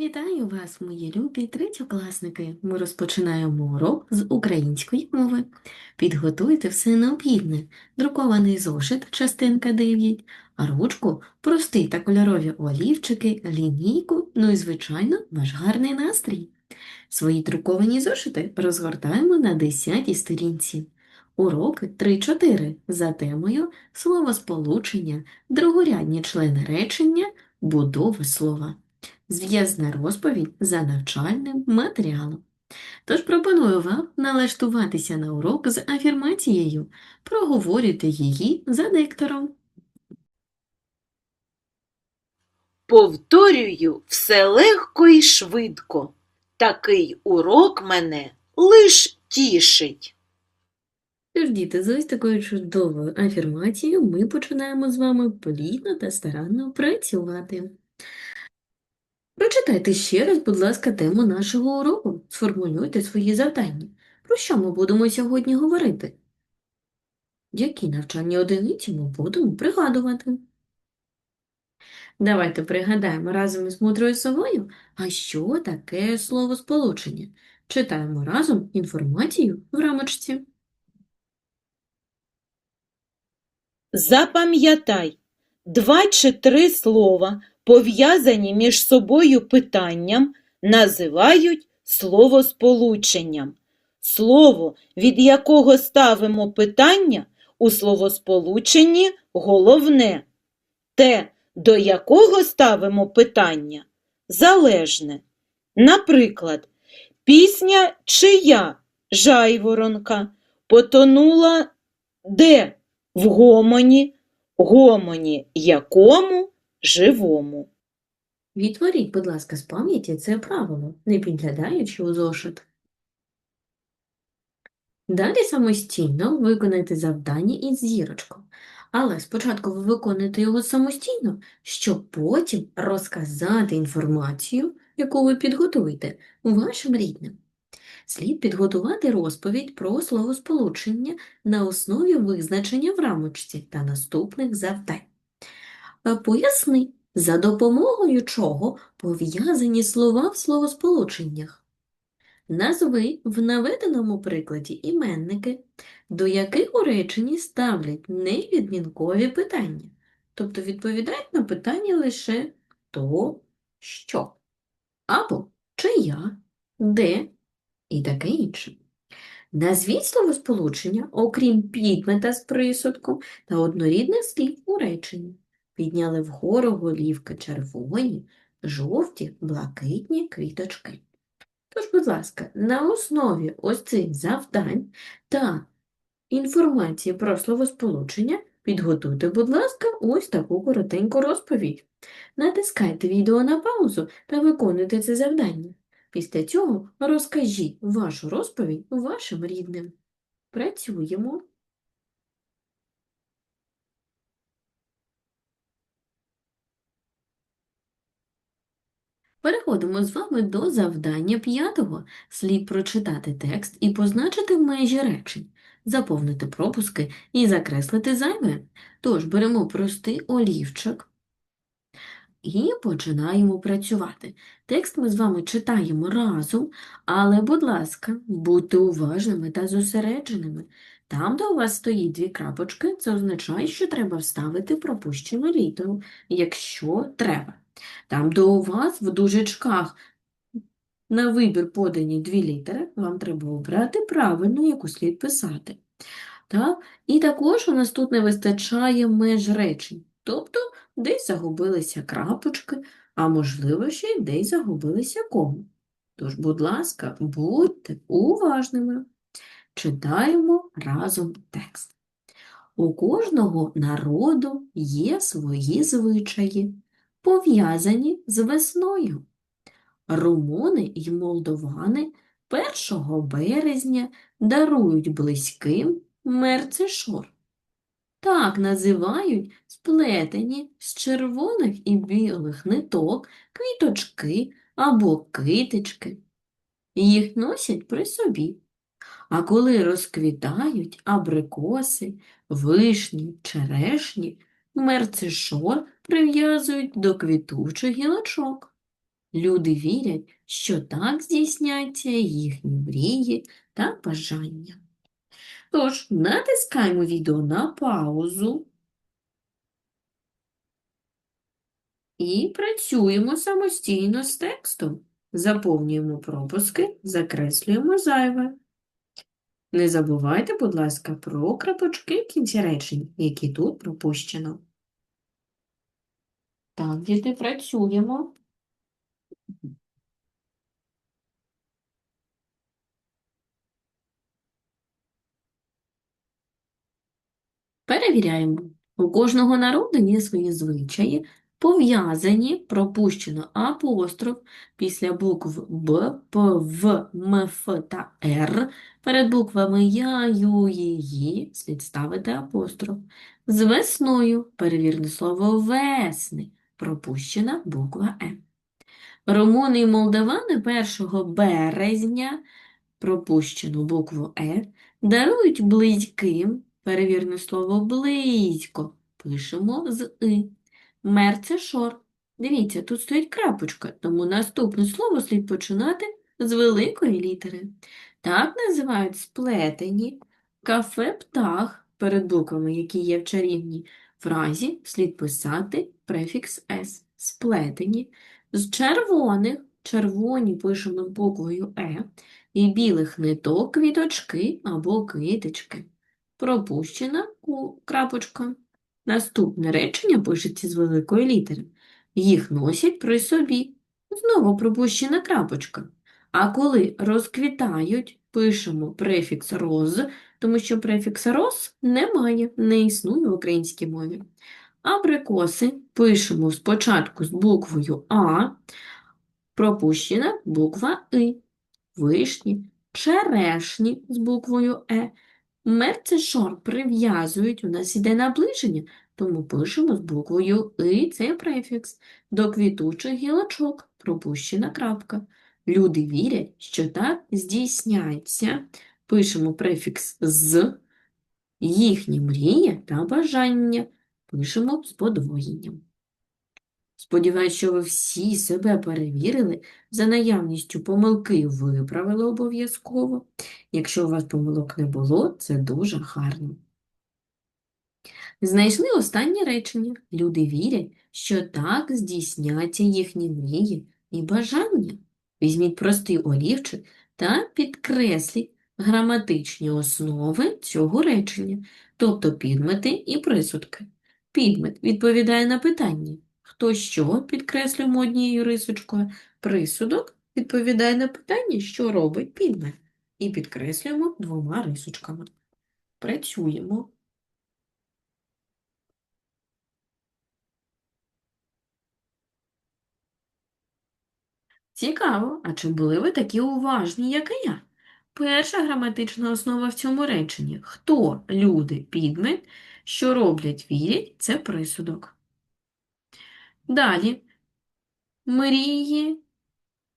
Вітаю вас, мої любі третьокласники! Ми розпочинаємо урок з української мови. Підготуйте все необхідне. Друкований зошит, частинка 9, а ручку, прості та кольорові олівчики, лінійку, ну і, звичайно, ваш гарний настрій. Свої друковані зошити розгортаємо на 10 сторінці. Уроки 3-4 за темою словосполучення, другорядні члени речення, будова слова. Зв'язна розповідь за навчальним матеріалом. Тож пропоную вам налаштуватися на урок з афірмацією, проговорюйте її за диктором. Повторюю все легко і швидко. Такий урок мене лиш тішить. Тож, діти, з ось такою чудовою афірмацією ми починаємо з вами плідно та старанно працювати. Прочитайте ще раз, будь ласка, тему нашого уроку. Сформулюйте свої завдання. Про що ми будемо сьогодні говорити? Які навчальні одиниці ми будемо пригадувати? Давайте пригадаємо разом із мудрою совою, а що таке словосполучення. Читаємо разом інформацію в рамочці. Запам'ятай, два чи три слова, пов'язані між собою питанням, називають словосполученням. Слово, від якого ставимо питання, у словосполученні головне. Те, до якого ставимо питання, залежне. Наприклад, пісня чия жайворонка потонула де? В гомоні, гомоні якому живому. Відтворіть, будь ласка, з пам'яті це правило, не підглядаючи у зошит. Далі самостійно виконайте завдання із зірочкою. Але спочатку ви виконуєте його самостійно, щоб потім розказати інформацію, яку ви підготуєте, вашим рідним. Слід підготувати розповідь про словосполучення на основі визначення в рамочці та наступних завдань. Поясни, за допомогою чого пов'язані слова в словосполученнях. Назви в наведеному прикладі іменники, до яких у реченні ставлять невідмінкові питання, тобто відповідають на питання лише «то», що, або чия, де і таке інше. Назвіть словосполучення, окрім підмета з присудком та однорідних слів у реченні. Підняли вгору голівки червоні, жовті, блакитні квіточки. Тож, будь ласка, на основі ось цих завдань та інформації про словосполучення підготуйте, будь ласка, ось таку коротеньку розповідь. Натискайте відео на паузу та виконуйте це завдання. Після цього розкажіть вашу розповідь вашим рідним. Працюємо. Переходимо з вами до завдання п'ятого. Слід прочитати текст і позначити межі речень, заповнити пропуски і закреслити зайве. Тож беремо простий олівчик і починаємо працювати. Текст ми з вами читаємо разом, але, будь ласка, будьте уважними та зосередженими. Там, де у вас стоїть дві крапочки, це означає, що треба вставити пропущену літеру, якщо треба. Там, де у вас в дужечках на вибір подані дві літери, вам треба обрати правильну, яку слід писати. Так? І також у нас тут не вистачає меж речень, тобто десь загубилися крапочки, а можливо, ще й десь загубилися коми. Тож, будь ласка, будьте уважними. Читаємо разом текст. У кожного народу є свої звичаї, пов'язані з весною. Румуни й молдовани 1 березня дарують близьким мерцешор. Так називають сплетені з червоних і білих ниток квіточки або китички. Їх носять при собі. А коли розквітають абрикоси, вишні, черешні, мерцешор прив'язують до квітучих гілочок. Люди вірять, що так здійсняться їхні мрії та бажання. Тож, натискаємо відео на паузу і працюємо самостійно з текстом. Заповнюємо пропуски, закреслюємо зайве. Не забувайте, будь ласка, про крапочки кінці речень, які тут пропущено. Так, діти, працюємо. Перевіряємо. У кожного народу є свої звичаї, пов'язані, пропущено апостроф після букв Б, П, В, М, Ф та Р. Перед буквами Я, Ю, Є, Ї слід ставити апостроф. З весною перевірне слово весни, пропущена буква Е. Румуни і молдавани 1 березня пропущену букву Е дарують близьким, перевірне слово близько, пишемо з И. Мер це шор. Дивіться, тут стоїть крапочка, тому наступне слово слід починати з великої літери. Так називають сплетені кафе птах перед буквами, які є в чарівній фразі, слід писати префікс С. Сплетені. З червоних, червоні пишемо буквою Е, і білих ниток квіточки або квіточки. Пропущена ку- крапочка. Наступне речення пишеться з великої літери. Їх носять при собі. Знову пропущена крапочка. А коли розквітають, пишемо префікс роз, тому що префікса роз немає, не існує в українській мові. Абрикоси пишемо спочатку з буквою А, пропущена буква И. Вишні, черешні з буквою Е. Мерцешор прив'язують, у нас іде наближення, тому пишемо з буквою И цей префікс. До квітучих гілочок пропущена крапка. Люди вірять, що так здійсняється. Пишемо префікс з, їхні мрії та бажання. Пишемо з подвоєнням. Сподіваюсь, що ви всі себе перевірили, за наявністю помилки виправили обов'язково. Якщо у вас помилок не було, це дуже гарно. Знайшли останнє речення. Люди вірять, що так здійсняться їхні мрії і бажання. Візьміть простий олівчик та підкресліть граматичні основи цього речення, тобто підмети і присудки. Підмет відповідає на питання. Хто що підкреслюємо однією рисочкою. Присудок відповідає на питання, що робить підмет. І підкреслюємо двома рисочками. Працюємо. Цікаво, а чи були ви такі уважні, як і я? Перша граматична основа в цьому реченні. Хто, люди, підмет, що роблять, вірять – це присудок. Далі. Мрії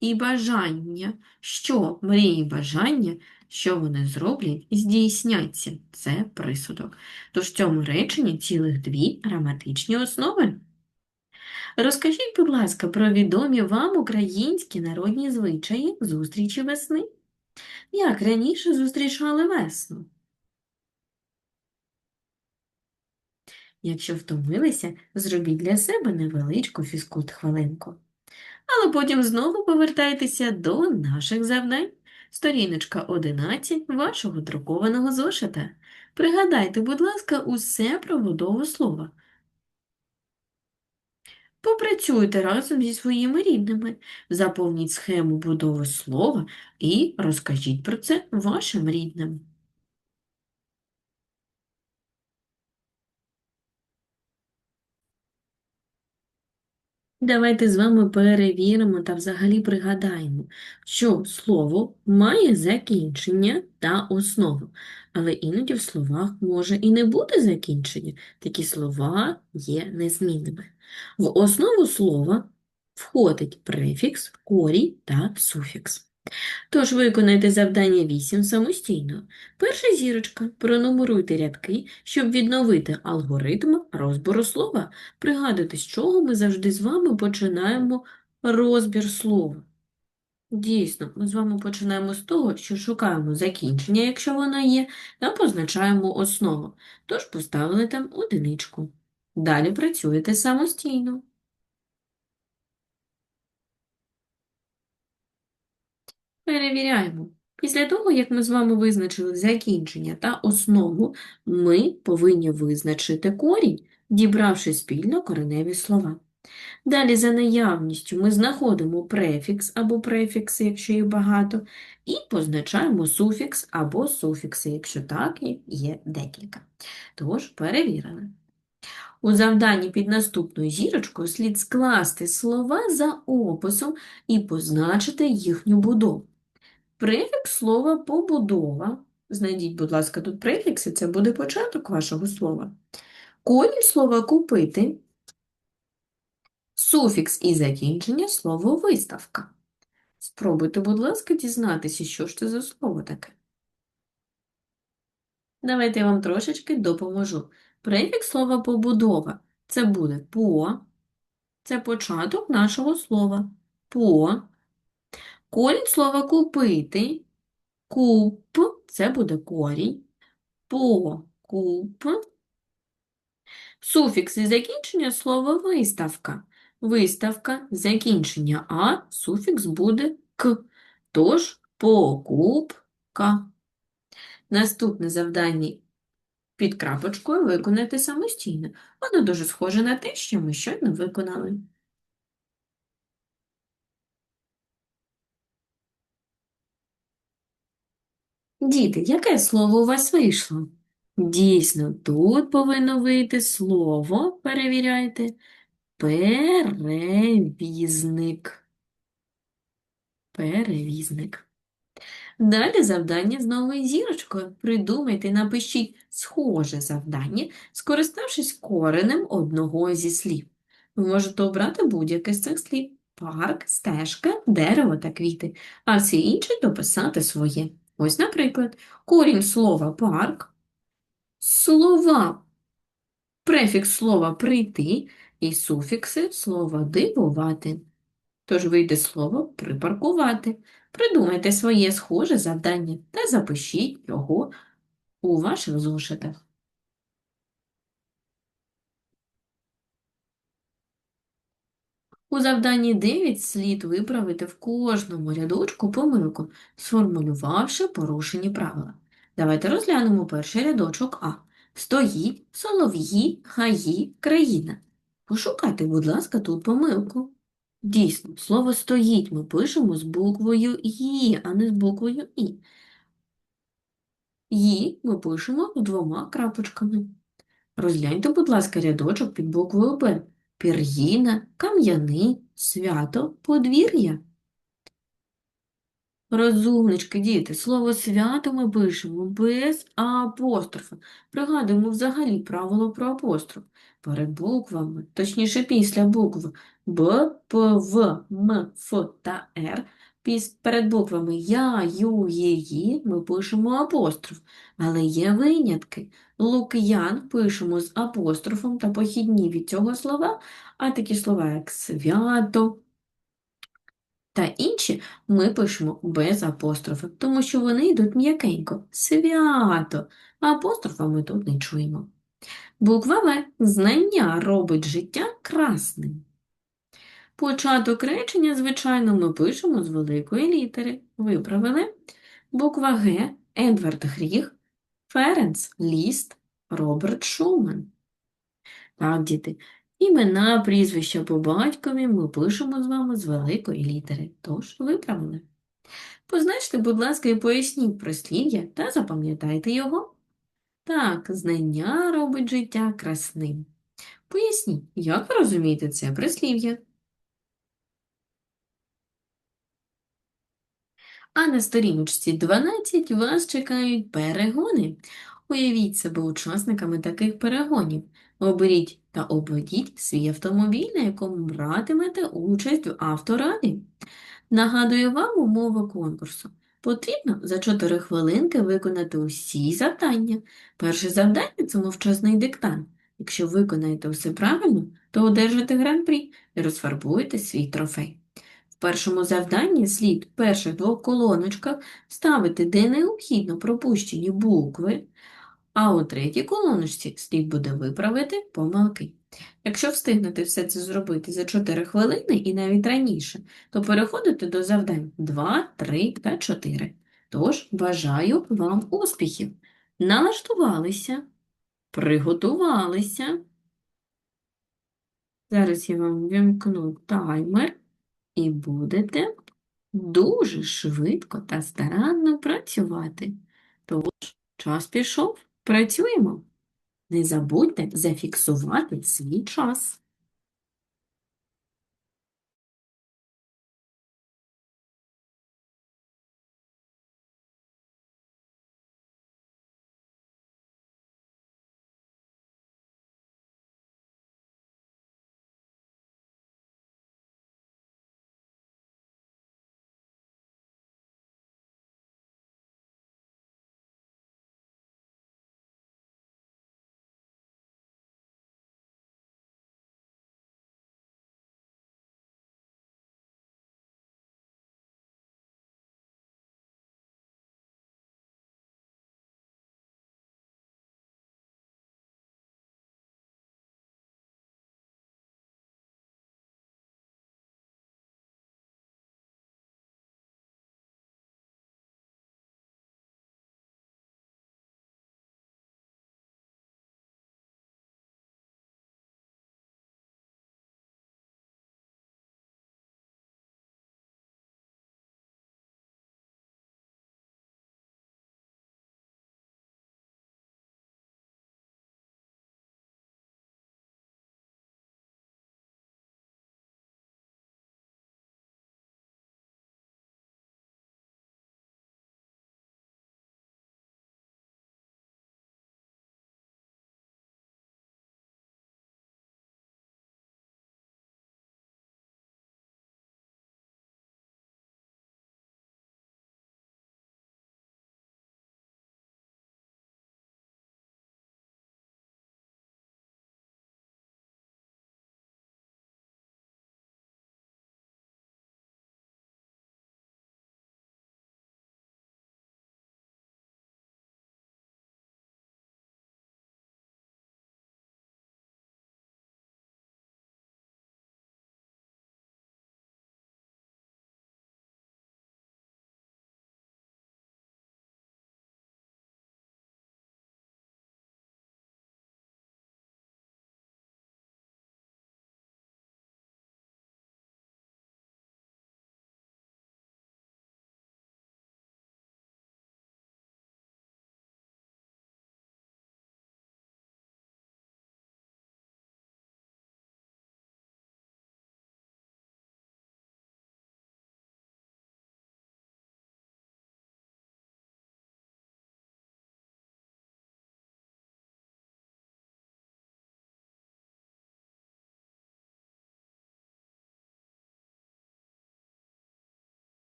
і бажання. Що мрії і бажання, що вони зроблять, здійсняться. Це присудок. Тож в цьому реченні цілих дві граматичні основи. Розкажіть, будь ласка, про відомі вам українські народні звичаї зустрічі весни. Як раніше зустрічали весну? Якщо втомилися, зробіть для себе невеличку фізкульт-хвилинку. Але потім знову повертайтеся до наших завдань. Сторіночка 11 вашого друкованого зошита. Пригадайте, будь ласка, усе про будову слова. Попрацюйте разом зі своїми рідними, заповніть схему будови слова і розкажіть про це вашим рідним. Давайте з вами перевіримо та взагалі пригадаємо, що слово має закінчення та основу, але іноді в словах може і не бути закінчення. Такі слова є незмінними. В основу слова входить префікс, корінь та суфікс. Тож виконайте завдання 8 самостійно. Перша зірочка. Пронумеруйте рядки, щоб відновити алгоритм розбору слова. Пригадуйте, з чого ми завжди з вами починаємо розбір слова. Дійсно, ми з вами починаємо з того, що шукаємо закінчення, якщо воно є, та позначаємо основу. Тож поставили там одиничку. Далі працюєте самостійно. Перевіряємо. Після того, як ми з вами визначили закінчення та основу, ми повинні визначити корінь, дібравши спільно кореневі слова. Далі за наявністю ми знаходимо префікс або префікси, якщо їх багато, і позначаємо суфікс або суфікси, якщо так є декілька. Тож, перевірили. У завданні під наступною зірочкою слід скласти слова за описом і позначити їхню будову. Префікс слова побудова. Знайдіть, будь ласка, тут префікси, це буде початок вашого слова. Корінь слова купити. Суфікс і закінчення слово виставка. Спробуйте, будь ласка, дізнатися, що ж це за слово таке. Давайте я вам трошечки допоможу. Префікс слова побудова. Це буде по, це початок нашого слова. По. Корінь слова купити. Куп, це буде корінь. По, куп. Суфікс і закінчення слова виставка. Виставка, закінчення А, суфікс буде К. Тож покупка. Наступне завдання під крапочкою виконати самостійно. Воно дуже схоже на те, що ми щойно виконали. Діти, яке слово у вас вийшло? Дійсно, тут повинно вийти слово, перевіряйте, перевізник. Перевізник. Далі завдання з новою зірочкою. Придумайте, напишіть схоже завдання, скориставшись коренем одного зі слів. Ви можете обрати будь-яке з цих слів. Парк, стежка, дерево та квіти, а всі інші дописати своє. Ось, наприклад, корінь слова парк, слова, префікс слова прийти і суфікси слова дивувати. Тож вийде слово припаркувати. Придумайте своє схоже завдання та запишіть його у ваших зошитах. У завданні 9 слід виправити в кожному рядочку помилку, сформулювавши порушені правила. Давайте розглянемо перший рядочок А. Стоїть, солов'ї, гаї, країна. Пошукайте, будь ласка, тут помилку. Дійсно, слово стоїть ми пишемо з буквою «ї», а не з буквою «і». «Ї» ми пишемо двома крапочками. Розгляньте, будь ласка, рядочок під буквою «Б». Пір'їна, кам'яни, свято, подвір'я. Розумнички, діти, слово свято ми пишемо без апострофа. Пригадуємо взагалі правило про апостроф. Перед буквами, точніше після букв Б, П, В, М, Ф та Р. Перед буквами Я, Ю, Є, ми пишемо апостроф. Але є винятки. Лук'ян пишемо з апострофом та похідні від цього слова, а такі слова, як свято та інші ми пишемо без апострофа, тому що вони йдуть м'якенько. Свято. Апострофа ми тут не чуємо. Буква В. Знання робить життя красним. Початок речення, звичайно, ми пишемо з великої літери. Виправили. Буква Г. Едвард Гріг, Ференц Ліст, Роберт Шуман. Так, діти, імена, прізвища по батькові ми пишемо з вами з великої літери, тож виправили. Позначте, будь ласка, і поясніть прислів'я та запам'ятайте його. Так, знання робить життя красним. Поясніть, як ви розумієте це прислів'я? А на сторіночці 12 вас чекають перегони. Уявіть себе учасниками таких перегонів. Оберіть та обведіть свій автомобіль, на якому братимете участь в автораді. Нагадую вам умови конкурсу. Потрібно за 4 хвилинки виконати усі завдання. Перше завдання – це мовчазний диктант. Якщо виконаєте все правильно, то одержите гран-прі і розфарбуєте свій трофей. Першому завданні слід в перших двох колоночках ставити, де необхідно пропущені букви, а у третій колоночці слід буде виправити помилки. Якщо встигнете все це зробити за 4 хвилини і навіть раніше, то переходите до завдань 2, 3 та 4. Тож бажаю вам успіхів! Налаштувалися, приготувалися. Зараз я вам вімкну таймер і будете дуже швидко та старанно працювати. Тож, час пішов, працюємо. Не забудьте зафіксувати свій час.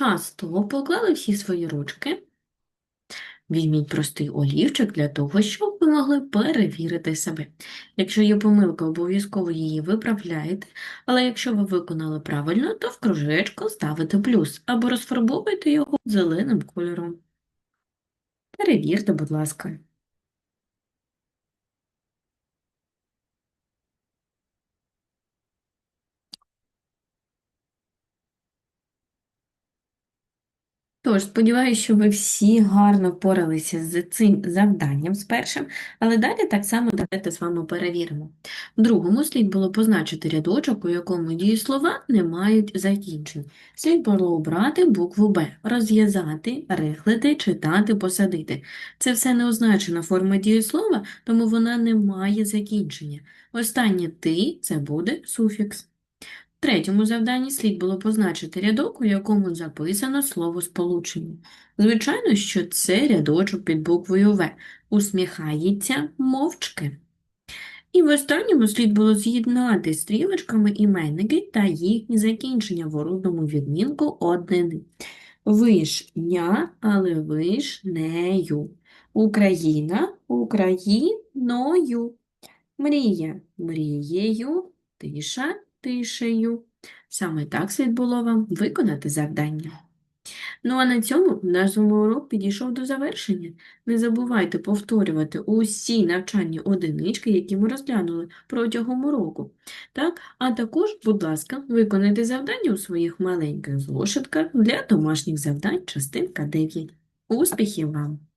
Часто поклали всі свої ручки. Візьміть простий олівчик для того, щоб ви могли перевірити себе. Якщо є помилка, обов'язково її виправляєте, але якщо ви виконали правильно, то в кружечку ставите плюс або розфарбовуйте його зеленим кольором. Перевірте, будь ласка. Тож, сподіваюся, що ви всі гарно впоралися з цим завданням з першим, але далі так само давайте з вами перевіримо. В другому слід було позначити рядочок, у якому дієслова не мають закінчень. Слід було обрати букву Б, розв'язати, рихлити, читати, посадити. Це все не означена форма дієслова, тому вона не має закінчення. Останнє ти це буде суфікс. Третьому завданні слід було позначити рядок, у якому записано слово сполучення. Звичайно, що це рядочок під буквою В. Усміхається мовчки. І в останньому слід було з'єднати стрілочками іменники та їхні закінчення в орудному відмінку однини. Вишня, але вишнею. Україна Україною. Мрія мрією, тиша тишею. Саме так слід було вам виконати завдання. Ну а на цьому наш з урок підійшов до завершення. Не забувайте повторювати усі навчальні одинички, які ми розглянули протягом уроку. Так? А також, будь ласка, виконайте завдання у своїх маленьких зошитках для домашніх завдань частинка 9. Успіхів вам!